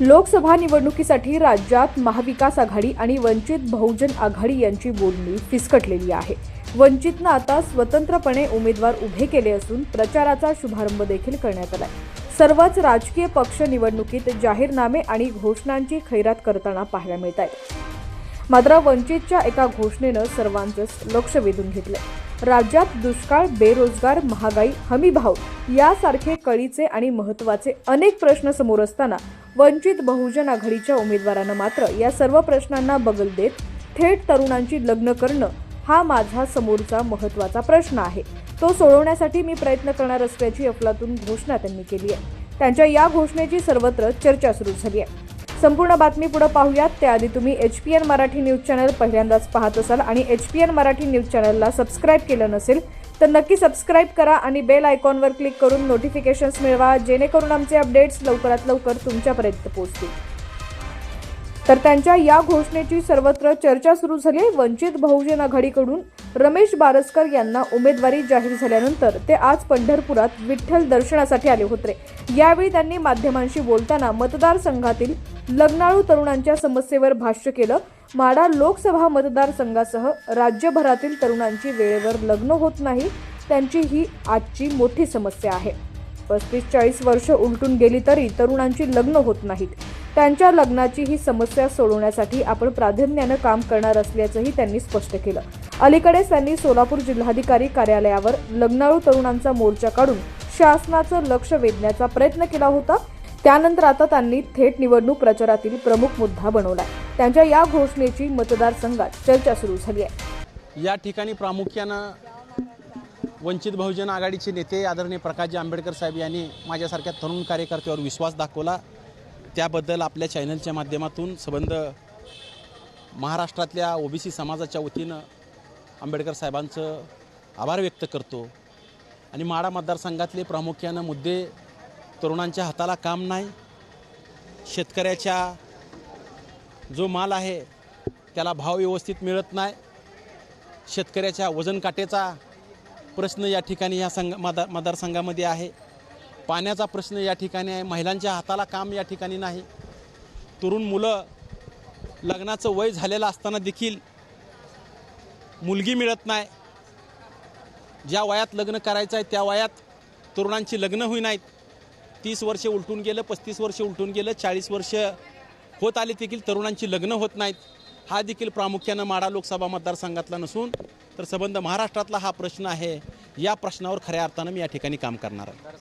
लोकसभा निवडणुकीसाठी राज्यात महाविकास आघाडी आणि वंचित बहुजन आघाडी यांची बोलणी फिसकटलेली आहे. वंचितनं आता स्वतंत्रपणे उमेदवार उभे केले असून प्रचाराचा शुभारंभ देखील करण्यात आलाय. सर्वच राजकीय पक्ष निवडणुकीत जाहीरनामे आणि घोषणांची खैरात करताना पाहायला मिळत आहे मात्र वंचितच्या एका घोषणेनं सर्वांचंच लक्ष वेधून घेतलंय. राज्यात दुष्काळ बेरोजगार महागाई हमीभाव यासारखे कळीचे आणि महत्त्वाचे अनेक प्रश्न समोर असताना वंचित बहुजन आघाडीच्या उमेदवारानं मात्र या सर्व प्रश्नांना बगल देत थेट तरुणांची लग्न करणं हा माझा समोरचा महत्त्वाचा प्रश्न आहे. तो सोडवण्यासाठी मी प्रयत्न करणार असल्याची अफलातून घोषणा त्यांनी केली आहे. त्यांच्या या घोषणेची सर्वत्र चर्चा सुरू झाली आहे. संपूर्ण बातमी पुढे पाहूयात. त्याआधी तुम्ही H P N Marathi news channel पहिल्यांदाच पाहत असाल आणि H P N Marathi news चॅनलला सबस्क्राईब केलं नसेल तर नक्की सबस्क्राईब करा आणि बेल आयकॉनवर क्लिक करून नोटिफिकेशन्स मिळवा जेणेकरून आमचे अपडेट्स लवकरात लवकर तुमच्यापर्यंत पोहोचतील. तर त्यांच्या या घोषणेची सर्वत्र चर्चा सुरू झाली. वंचित बहुजन आघाडीकडून रमेश बारसकर यांना उमेदवारी जाहीर झाल्यानंतर ते आज पंढरपुरात विठ्ठल दर्शनासाठी आले होते. यावेळी त्यांनी माध्यमांशी बोलताना मतदारसंघातील लग्नाळू तरुणांच्या समस्येवर भाष्य केलं. माडा लोकसभा मतदारसंघासह राज्यभरातील तरुणांची वेळेवर लग्न होत नाही त्यांची ही आजची मोठी समस्या आहे. पस्तीस चाळीस वर्ष उलटून गेली तरी तरुणांची लग्न होत नाहीत. त्यांच्या लग्नाची ही समस्या सोडवण्यासाठी आपण प्राधान्यानं काम करणार असल्याचंही त्यांनी स्पष्ट केलं. अलीकडेच त्यांनी सोलापूर जिल्हाधिकारी कार्यालयावर लग्नाळू तरुणांचा मोर्चा काढून शासनाचं लक्ष वेधण्याचा प्रयत्न केला होता. त्यानंतर आता त्यांनी थेट निवडणूक प्रचारातील प्रमुख मुद्दा बनवलाय. त्यांच्या या घोषणेची मतदारसंघात चर्चा सुरू झाली आहे. या ठिकाणी प्रामुख्यानं वंचित बहुजन आघाडीचे नेते आदरणीय प्रकाशजी आंबेडकर साहेब यांनी माझ्यासारख्या तरुण कार्यकर्त्यावर विश्वास दाखवला. त्याबद्दल आपल्या चॅनलच्या माध्यमातून संबंध महाराष्ट्रातल्या ओबीसी समाजाच्या वतीनं आंबेडकर साहेबांचं आभार व्यक्त करतो. आणि माडा मतदारसंघातले प्रामुख्यानं मुद्दे तरुणांच्या हाताला काम नाही. शेतकऱ्याच्या जो माल आहे त्याला भाव व्यवस्थित मिळत नाही. शेतकऱ्याच्या वजनकाटेचा प्रश्न या ठिकाणी या संघ मदा मतदारसंघामध्ये आहे. पाण्याचा प्रश्न या ठिकाणी आहे. महिलांच्या हाताला काम या ठिकाणी नाही. तरुण मुलं लग्नाचं वय झालेलं असताना देखील मुलगी मिळत नाही. ज्या वयात लग्न करायचं आहे त्या वयात तरुणांची लग्न होई नाहीत. तीस वर्ष उलटून गेलं पस्तीस वर्ष उलटून गेलं चाळीस वर्ष होत आले देखील तरुणांची लग्न होत नाहीत. हा देखील प्रामुख्यानं माडा लोकसभा मतदारसंघातला नसून तर संबंध महाराष्ट्रातला हा प्रश्न आहे. या प्रश्नावर खऱ्या अर्थानं मी या ठिकाणी काम करणार आहे.